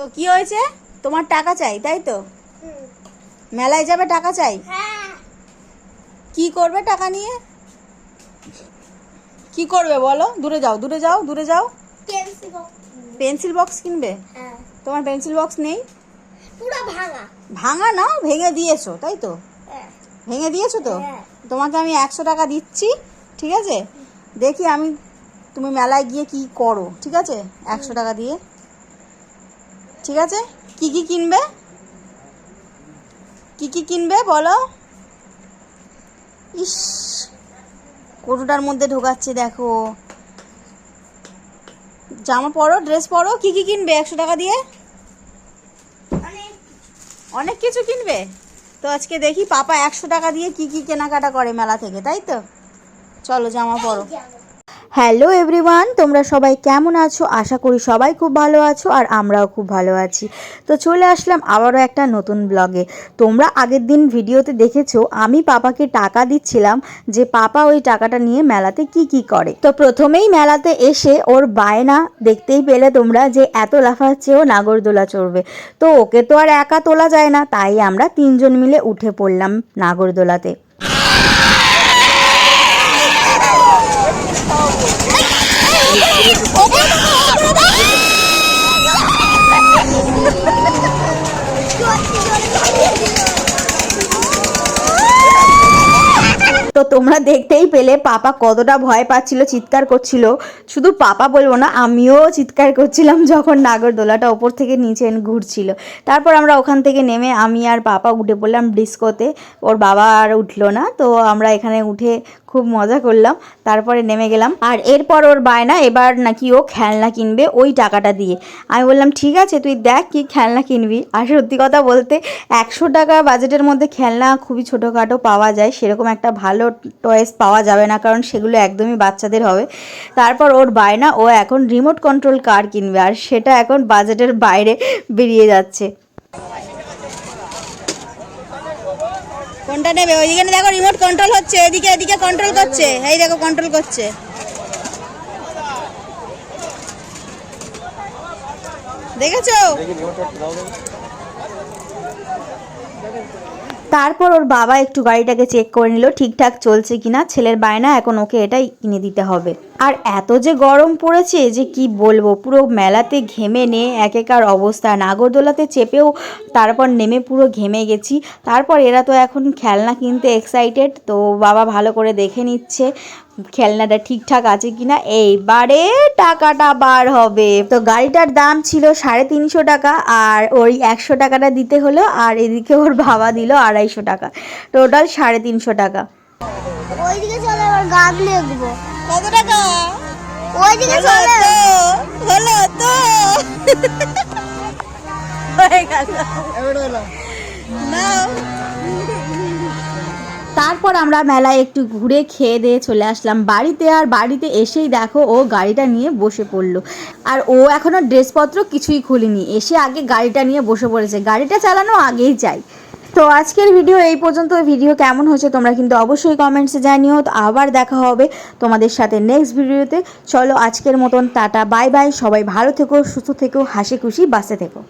তো কি হয়েছে? তোমার টাকা চাই তাই তো? মেলায় যাবে টাকা চাই? হ্যাঁ। কি করবে টাকা নিয়ে? কি করবে বলো? দূরে যাও দূরে যাও দূরে যাও। Pencil box. কিনবে? হ্যাঁ। তোমার পেন্সিল বক্স নেই? পুরো ভাঙা। ভাঙা না ভেঙে দিয়েছ তাই তো? হ্যাঁ। ভেঙে দিয়েছ তো। তোমাকে আমি একশো টাকা দিচ্ছি ঠিক আছে? দেখি আমি তুমি মেলায় গিয়ে কি করো ঠিক আছে? একশো টাকা দিয়ে। ঠিক আছে? কি কি কিনবে? কি কি কিনবে বলো? ইস কোটোটার মধ্যে ঢোকাচ্ছে দেখো। জামা পরো ড্রেস পরো, কি কি কিনবে একশো টাকা দিয়ে? অনেক কিছু কিনবে। তো আজকে দেখি পাপা একশো টাকা দিয়ে কি কি কেনাকাটা করে মেলা থেকে, তাই তো? চলো জামা পরো। হ্যালো এভরিওয়ান, তোমরা সবাই কেমন আছো? আশা করি সবাই খুব ভালো আছো আর আমরাও খুব ভালো আছি। তো চলে আসলাম আবারও একটা নতুন ব্লগে। তোমরা আগের দিন ভিডিওতে দেখেছ, আমি পাপাকে টাকা দিচ্ছিলাম যে পাপা ওই টাকাটা নিয়ে মেলাতে কি কি করে। তো প্রথমেই মেলাতে এসে ওর বায়না দেখতেই পেলে তোমরা যে এত লাফাচ্ছে ও নাগরদোলা চড়বে। তো ওকে তো আর একা তোলা যায় না, তাই আমরা তিনজন মিলে উঠে পড়লাম নাগরদোলাতে। তো তোমরা দেখতেই পেলে পাপা কতটা ভয় পাচ্ছিল, চিৎকার করছিল। শুধু পাপা বলব না, আমিও চিৎকার করছিলাম যখন নাগরদোলাটা ওপর থেকে নিচে ঘুরছিল। তারপর আমরা ওখান থেকে নেমে আমি আর পাপা উঠে পড়লাম ডিস্কোতে। ওর বাবা আর উঠল না, তো আমরা এখানে উঠে খুব মজা করলাম, তারপরে নেমে গেলাম। আর এরপর ওর বায়না, এবার নাকি ও খেলনা কিনবে ওই টাকাটা দিয়ে। আমি বললাম, ঠিক আছে, তুই দেখ কি খেলনা কিনবি। আর সত্যি কথা বলতে, একশো টাকা বাজেটের মধ্যে খেলনা খুবই ছোটোখাটো পাওয়া যায়, সেরকম একটা ভালো টয়েস পাওয়া যাবে না, কারণ সেগুলো একদমই বাচ্চাদের হবে। তারপর ওর বায়না, ও এখন রিমোট কন্ট্রোল কার কিনবে, আর সেটা এখন বাজেটের বাইরে বেরিয়ে যাচ্ছে। কোনটা নেবে। ওইদিকে দেখো রিমোট কন্ট্রোল হচ্ছে, এদিকে এদিকে কন্ট্রোল করছে। এই দেখো কন্ট্রোল করছে। দেখেছ? তারপর ওর বাবা একটু গাড়িটাকে চেক করে নিল, ঠিকঠাক চলছে কিনা, ছেলের বায়না, এখন ওকে এটাই কিনে দিতে হবে। আর এত যে গরম পড়েছে যে কি বলব, পুরো মেলাতে ঘেমে নে, একেকার অবস্থা। নাগরদোলাতে চেপেও তারপর নেমে পুরো ঘেমে গেছি। তারপর এরা তো এখন খেলনা কিনতে এক্সাইটেড তো বাবা ভালো করে দেখে নিচ্ছে খেলনাটা ঠিকঠাক আছে কিনা। এইবারে টাকাটা বার হবে। তো গাড়িটার দাম ছিল সাড়ে তিনশো টাকা, আর ওই একশো টাকাটা দিতে হলো, আর এদিকে ওর বাবা দিল আড়াইশো টাকা। টোটাল সাড়ে তিনশো টাকা। ওইদিকে চলে এবার গান লিখব কত টাকা? ওইদিকে চলে হলো তো। হয়ে গেল। নাও। তারপর আমরা মেলায় একটু ঘুরে খেয়ে দিয়ে চলে আসলাম বাড়িতে। আর বাড়িতে এসেই দেখো ও গাড়িটা নিয়ে বসে পড়ল। আর ও এখনও ড্রেসপত্র কিছুই খুলিনি। এসে আগে গাড়িটা নিয়ে বসে পড়েছে। গাড়িটা চালানো আগেই চাই। তো আজকের ভিডিও এই পর্যন্ত। ভিডিও কেমন হয়েছে তোমরা কিন্তু অবশ্যই কমেন্টসে জানিও। তো আবার দেখা হবে তোমাদের সাথে নেক্সট ভিডিওতে চলো আজকের মতন, টাটা বাই বাই সবাই ভালো থেকো, সুস্থ থেকো, হাসি খুশি বাসে থেকো।